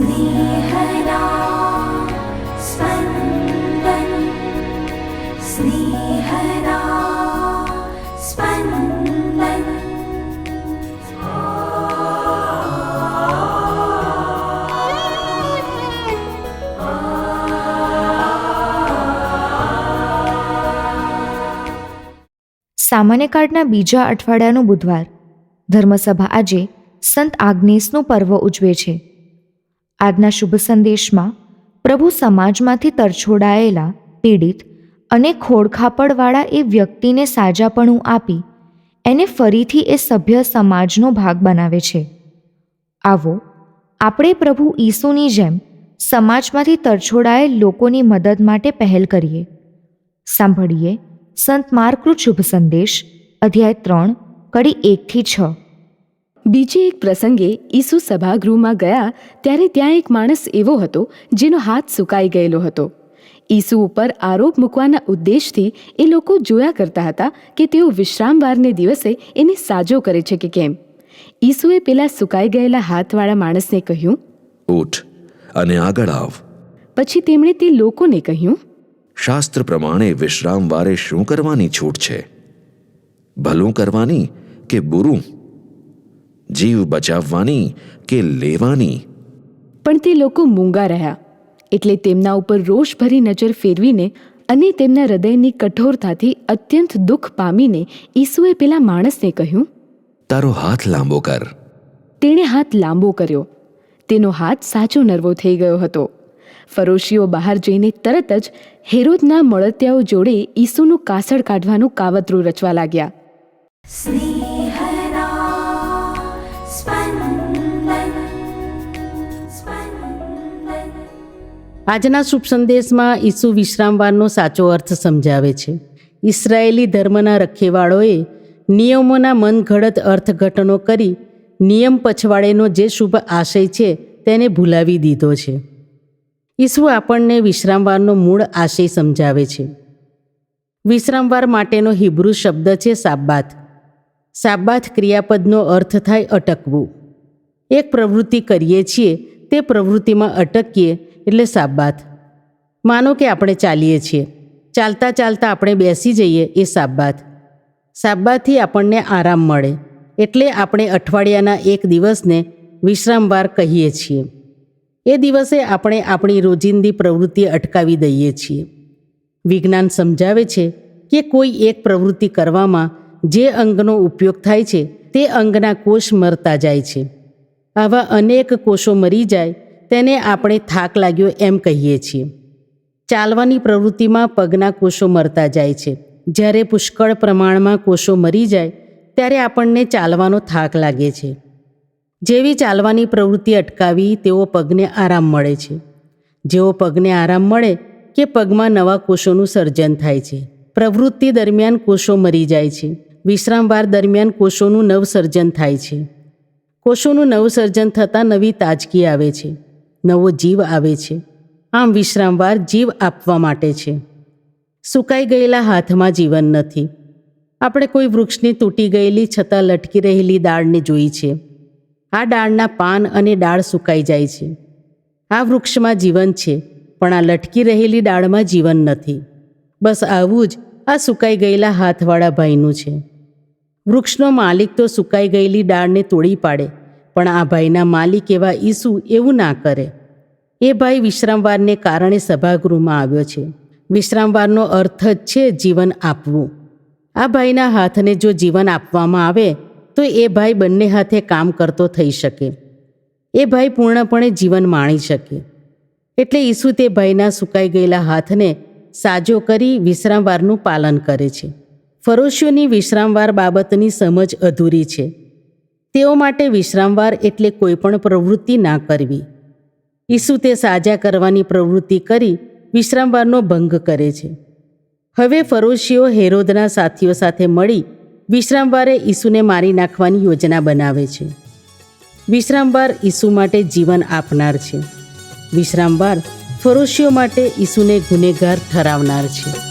स्नेहदा स्पन्दन् स्नेहदा स्पन्दन् સામાન્ય કાર્ડના બીજા અઠવાડિયાનો બુધવાર ધર્મસભા આજે સંત આગ્નેસનું પર્વ ઉજવે છે આજના શુભ સંદેશમાં પ્રભુ સમાજમાંથી તરછોડાયેલા, પીડિત અને ખોડખાપડવાળા એ વ્યક્તિને સાજાપણું આપી એને ફરીથી એ સભ્ય સમાજનો ભાગ બનાવે છે. આવો, આપણે પ્રભુ ઈસુની જેમ સમાજમાંથી તરછોડાયેલ લોકોની મદદ માટે પહેલ કરીએ. સાંભળીએ સંત માર્કનું શુભ સંદેશ, અધ્યાય ત્રણ, કડી એકથી છ. બીજે એક પ્રસંગે ઈસુ સભાગૃહમાં ગયા ત્યારે ત્યાં એક માણસ એવો હતો જેનો હાથ સુકાઈ ગયેલો હતો. ઈસુ ઉપર આરોપ મૂકવાના ઉદ્દેશથી એ લોકો જોયા કરતા હતા કે તેઓ વિશ્રામવારને દિવસે એને સાજો કરે છે કે કેમ. ઈસુએ પેલા સુકાઈ ગયેલા હાથવાળા માણસને કહ્યું ઉઠ અને આગળ આવ. પછી તેમણે તે લોકોને કહ્યું શાસ્ત્ર પ્રમાણે વિશ્રામવારે શું કરવાની છૂટ છે? ભલું કરવાની કે બુરું? જીવ બચાવવાની કે લેવાની? પણ તે લોકો મૂંગા રહ્યા એટલે તેમના ઉપર રોષભરી નજર ફેરવીને અને તેમના હૃદયની કઠોરતાથી અત્યંત દુઃખ પામીને ઈસુએ પેલા માણસને કહ્યું તારો હાથ લાંબો કર. તેણે હાથ લાંબો કર્યો. તેનો હાથ સાચો નરવો થઈ ગયો હતો. ફરોશીઓ બહાર જઈને તરત જ હેરોદના મળતિયાઓ જોડે ઈસુનું કાસળ કાઢવાનું કાવતરું રચવા લાગ્યા. આજના શુભ સંદેશમાં ઈસુ વિશ્રામવારનો સાચો અર્થ સમજાવે છે. ઇસરાયેલી ધર્મના રખેવાળોએ નિયમોના મનઘડત અર્થઘટનો કરી નિયમ પછવાડેનો જે શુભ આશય છે તેને ભૂલાવી દીધો છે. ઈસુ આપણને વિશ્રામવારનો મૂળ આશય સમજાવે છે. વિશ્રામવાર માટેનો હિબ્રુ શબ્દ છે સાબ્બાત. સાબ્બાત ક્રિયાપદનો અર્થ થાય અટકવું. એક પ્રવૃત્તિ કરીએ છીએ, તે પ્રવૃત્તિમાં અટકીએ એટલે સાબ્બાત. માનો કે આપણે ચાલીએ છીએ. ચાલતા ચાલતા આપણે બેસી જઈએ એ સાબ્બાત. સાબ્બાતથી આપણને આરામ મળે. એટલે આપણે અઠવાડિયાના એક દિવસને વિશ્રામવાર કહીએ છીએ. એ દિવસે આપણે આપણી રોજિંદી પ્રવૃત્તિ અટકાવી દઈએ છીએ. વિજ્ઞાન સમજાવે છે કે કોઈ એક પ્રવૃત્તિ કરવામાં જે અંગનો ઉપયોગ થાય છે તે અંગના કોષ મરતા જાય છે. આવા અનેક કોષો મરી જાય તેને આપણે થાક લાગ્યો એમ કહીએ છીએ. ચાલવાની પ્રવૃત્તિમાં પગના કોષો મરતા જાય છે. જ્યારે પુષ્કળ પ્રમાણમાં કોષો મરી જાય, ત્યારે આપણને ચાલવાનો થાક લાગે છે. જેવી ચાલવાની પ્રવૃત્તિ અટકાવી તેઓ પગને આરામ મળે છે. જેવો પગને આરામ મળે કે પગમાં નવા કોષોનું સર્જન થાય છે. પ્રવૃત્તિ દરમિયાન કોષો મરી જાય છે. વિશ્રામવાર દરમિયાન કોષોનું નવસર્જન થાય છે. કોષોનું નવસર્જન થતાં નવી તાજગી આવે છે. નવો જીવ આવે છે. આમ વિશ્રામવાર જીવ આપવા માટે છે. સુકાઈ ગયેલા હાથમાં જીવન નથી. આપણે કોઈ વૃક્ષની તૂટી ગયેલી છતાં લટકી રહેલી દાળને જોઈ છે. આ ડાળના પાન અને ડાળ સુકાઈ જાય છે. આ વૃક્ષમાં જીવન છે, પણ આ લટકી રહેલી ડાળમાં જીવન નથી. બસ આવું જ આ સુકાઈ ગયેલા હાથવાળા ભાઈનું છે. વૃક્ષનો માલિક તો સુકાઈ ગયેલી ડાળને તોડી પાડે. પણ આ ભાઈના માલિક એવા ઈસુ એવું ના કરે. એ ભાઈ વિશ્રામવારને કારણે સભાગૃહમાં આવ્યો છે. વિશ્રામવારનો અર્થ જ છે જીવન આપવું. આ ભાઈના હાથને જો જીવન આપવામાં આવે, તો એ ભાઈ બંને હાથે કામ કરતો થઈ શકે. એ ભાઈ પૂર્ણપણે જીવન માણી શકે. એટલે ઈસુ તે ભાઈના સુકાઈ ગયેલા હાથને સાજો કરી વિશ્રામવારનું પાલન કરે છે. ફરોશીઓની વિશ્રામવાર બાબતની સમજ અધૂરી છે. તેઓ માટે વિશ્રામવાર એટલે કોઈ પણ પ્રવૃત્તિ ના કરવી. ઈસુ તે સાજા કરવાની પ્રવૃત્તિ કરી વિશ્રામવારનો ભંગ કરે છે. હવે ફરોશીઓ હેરોદના સાથીઓ સાથે મળી વિશ્રામવારે ઈસુને મારી નાખવાની યોજના બનાવે છે. વિશ્રામવાર ઈસુ માટે જીવન આપનાર છે. વિશ્રામવાર ફરોશીઓ માટે ઈસુને ગુનેગાર ઠરાવનાર છે.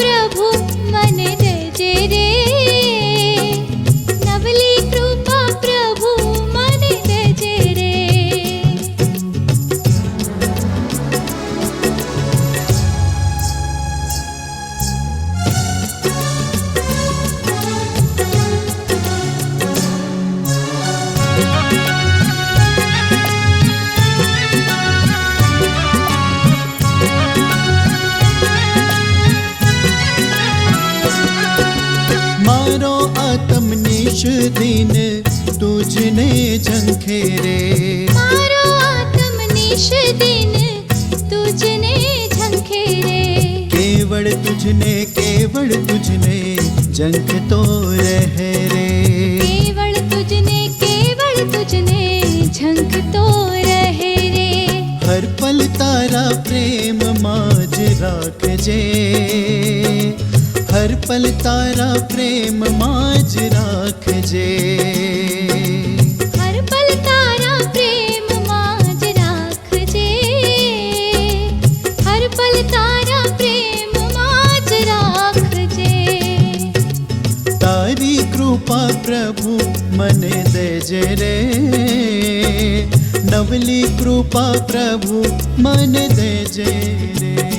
प्रभु मन रे। આત્મનિશ દિન તુજને ઝંખે રે મારો આત્મનિશ દિન તુજને ઝંખે રે કેવળ તુજને કેવળ તુજને ઝંખતો રહે રે કેવળ તુજને કેવળ તુજને ઝંખતો રહે રે હર પલ તારા પ્રેમમાં જ રાખજે હર પલ તારા પ્રેમમાં જ રાખજે હર પલ તારા પ્રેમમાં જ રાખજે હર પલ તારા પ્રેમમાં જ રાખજે તારી કૃપા પ્રભુ મને દેજે રે નવલી કૃપા પ્રભુ મને દેજે રે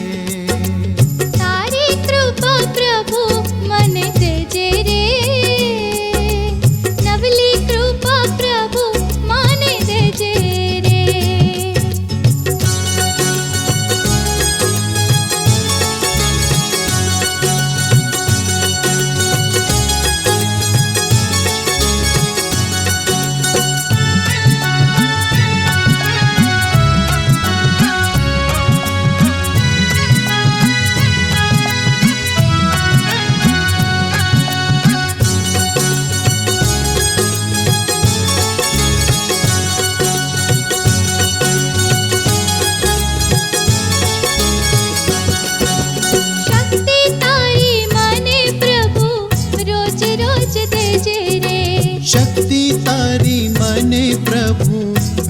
શક્તિ તારી મને પ્રભુ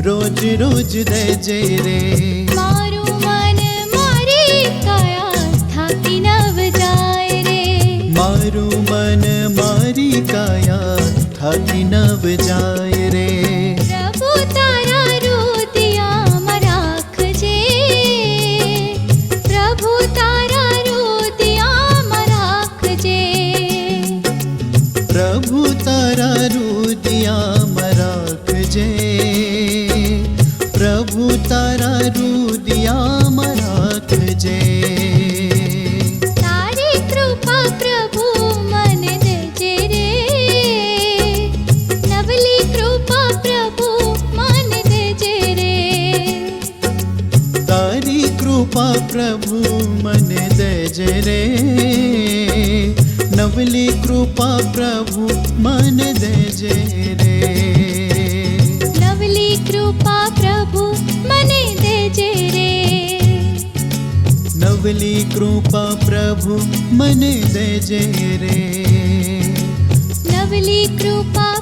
રોજ રોજ દેજે રે. મારું મન મારી કાયા થાકી નવ જાય રે. મારું મન મારી કાયા થાકી નવ જાય રુદિયામાં રાખજે. નવલી કૃપા પ્રભુ મને દેજે રે નવલી કૃપા